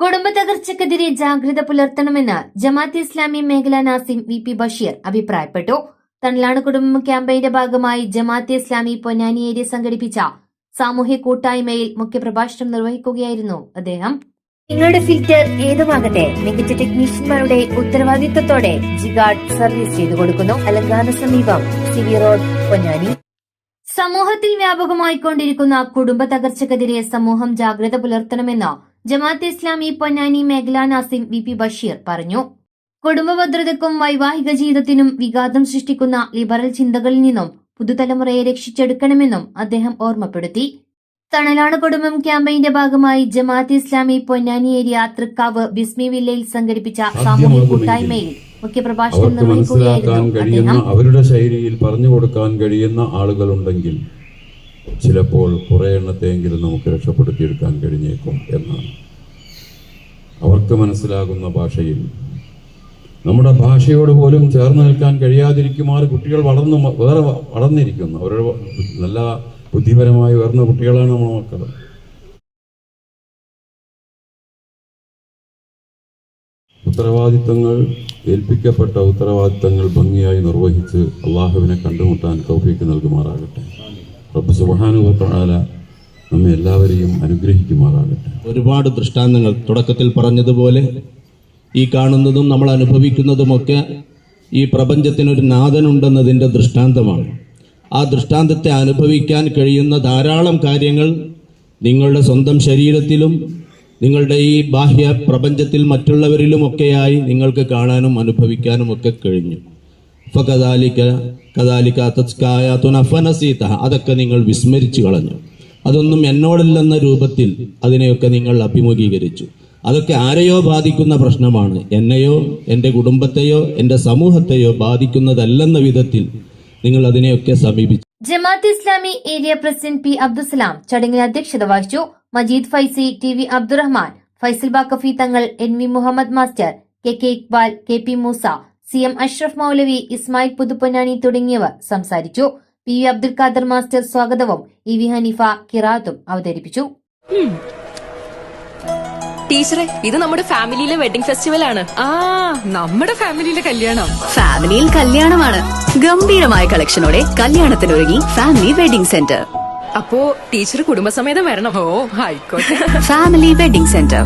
കുടുംബ തകർച്ചക്കെതിരെ ജാഗ്രത പുലർത്തണമെന്ന് ജമാഅത്ത് ഇസ്ലാമി മേഖല നാസിം വി പി ബഷീർ അഭിപ്രായപ്പെട്ടു. തണലാണ് കുടുംബം ക്യാമ്പയിന്റെ ഭാഗമായി ജമാഅത്ത് ഇസ്ലാമി പൊന്നാനി ഏരിയ സംഘടിപ്പിച്ച സാമൂഹ്യ കൂട്ടായ്മയിൽ മുഖ്യപ്രഭാഷണം നിർവഹിക്കുകയായിരുന്നു അദ്ദേഹം. നിങ്ങളുടെ ഫിൽറ്റർ ഏതുമാകട്ടെ മികച്ച ടെക്നീഷ്യന്മാരുടെ ഉത്തരവാദിത്തത്തോടെ ജിഗാർഡ് സർവീസ് ചെയ്തു കൊടുക്കുന്നു. അലങ്കാന സമീപം സിവി റോഡ് പൊന്നാനി. സമൂഹത്തിൽ വ്യാപകമായിക്കൊണ്ടിരിക്കുന്ന കുടുംബ തകർച്ചക്കെതിരെ സമൂഹം ജാഗ്രത പുലർത്തണമെന്ന് ജമാഅത്ത് ഇസ്ലാമി പൊന്നാനി മേഖലാ നാസിം വി പി ബഷീർ പറഞ്ഞു. കുടുംബഭദ്രതയ്ക്കും വൈവാഹിക ജീവിതത്തിനും വിഘാതം സൃഷ്ടിക്കുന്ന ലിബറൽ ചിന്തകളിൽ നിന്നും പുതുതലമുറയെ രക്ഷിച്ചെടുക്കണമെന്നും അദ്ദേഹം ഓർമ്മപ്പെടുത്തി. തണലാണ് കുടുംബം ക്യാമ്പയിന്റെ ഭാഗമായി ജമാഅത്ത് ഇസ്ലാമി പൊന്നാനി ഏരിയ തൃക്കാവ് ബിസ്മി വില്ലയിൽ സംഘടിപ്പിച്ച സാമൂഹിക കൂട്ടായ്മയിൽ മുഖ്യപ്രഭാഷണം അവർക്ക് മനസ്സിലാക്കാൻ നിർവഹിക്കുകയായിരുന്നു കഴിയുന്ന അദ്ദേഹം. അവരുടെ ശൈലിയിൽ പറഞ്ഞു കൊടുക്കാൻ കഴിയുന്ന ആളുകളുണ്ടെങ്കിൽ ചിലപ്പോൾ കുറേ എണ്ണത്തെങ്കിലും നമുക്ക് രക്ഷപ്പെടുത്തിയെടുക്കാൻ കഴിഞ്ഞേക്കും എന്നാണ്. അവർക്ക് മനസ്സിലാകുന്ന ഭാഷയിൽ. നമ്മുടെ ഭാഷയോട് പോലും ചേർന്ന് നിൽക്കാൻ കഴിയാതിരിക്കുമാറ് കുട്ടികൾ വളർന്നു വേറെ വളർന്നിരിക്കുന്നു. അവരുടെ നല്ല ബുദ്ധിപരമായി ഉയർന്ന കുട്ടികളാണ് നമ്മുടെ മക്കൾ ഉത്തരവാദിത്തങ്ങൾ ഏൽപ്പിക്കപ്പെട്ട ഉത്തരവാദിത്തങ്ങൾ ഭംഗിയായി നിർവഹിച്ച് അള്ളാഹുവിനെ കണ്ടുമുട്ടാൻ കൗഫിക്ക് നൽകുമാറാകട്ടെ. റബ്ബ് സുബ്ഹാനഹു നമ്മെ എല്ലാവരെയും അനുഗ്രഹിക്കുമാറാകട്ടെ. ഒരുപാട് ദൃഷ്ടാന്തങ്ങൾ തുടക്കത്തിൽ പറഞ്ഞതുപോലെ ഈ കാണുന്നതും നമ്മൾ അനുഭവിക്കുന്നതുമൊക്കെ ഈ പ്രപഞ്ചത്തിനൊരു നാഥനുണ്ടെന്നതിന്റെ ദൃഷ്ടാന്തമാണ്. ആ ദൃഷ്ടാന്തത്തെ അനുഭവിക്കാൻ കഴിയുന്ന ധാരാളം കാര്യങ്ങൾ നിങ്ങളുടെ സ്വന്തം ശരീരത്തിലും നിങ്ങളുടെ ഈ ബാഹ്യ പ്രപഞ്ചത്തിൽ മറ്റുള്ളവരിലുമൊക്കെയായി നിങ്ങൾക്ക് കാണാനും അനുഭവിക്കാനും ഒക്കെ കഴിഞ്ഞു. ഫകദാലിക കദാലിക തസ്കായ തുനഫനസീത അതൊക്കെ നിങ്ങൾ വിസ്മരിച്ചു കളഞ്ഞു. അതൊന്നും എന്നോടല്ലെന്ന രൂപത്തിൽ അതിനെയൊക്കെ നിങ്ങൾ അഭിമുഖീകരിച്ചു. അതൊക്കെ ആരെയോ ബാധിക്കുന്ന പ്രശ്നമാണ്. എന്നെയോ എന്റെ കുടുംബത്തെയോ എന്റെ സമൂഹത്തെയോ ബാധിക്കുന്നതല്ലെന്ന വിധത്തിൽ നിങ്ങൾ അതിനെയൊക്കെ സമീപിച്ചു. Jamaat Islami area president P Abdussalam ചടങ്ങിൽ അധ്യക്ഷത വഹിച്ചു Majeed Faizy T V Abdurahman Faisal Bakkafi Thangal N V Muhammad master K K Iqbal K P Moosa C M Ashraf Maulavi Ismail Puthuponnani തുടങ്ങിയവർ സംസാരിച്ചു. P V Abdul Khader master സ്വാഗതവും E V Haneefa കിറാത്തും അവതരിപ്പിച്ചു. ടീച്ചറെ ഇത് നമ്മുടെ ഫാമിലിയിലെ wedding festival ആണ്. ആ നമ്മുടെ ഫാമിലിയിലെ കല്യാണം. ഫാമിലിയിൽ കല്യാണമാണ്. ഗംഭീരമായ കളക്ഷനോടെ കല്യാണത്തിനൊരുങ്ങി ഫാമിലി വെഡിംഗ് സെന്റർ. അപ്പോ ടീച്ചർ കുടുംബസമേതം വരണം. ഓ ആയിക്കോട്ടെ. Family Wedding Centre.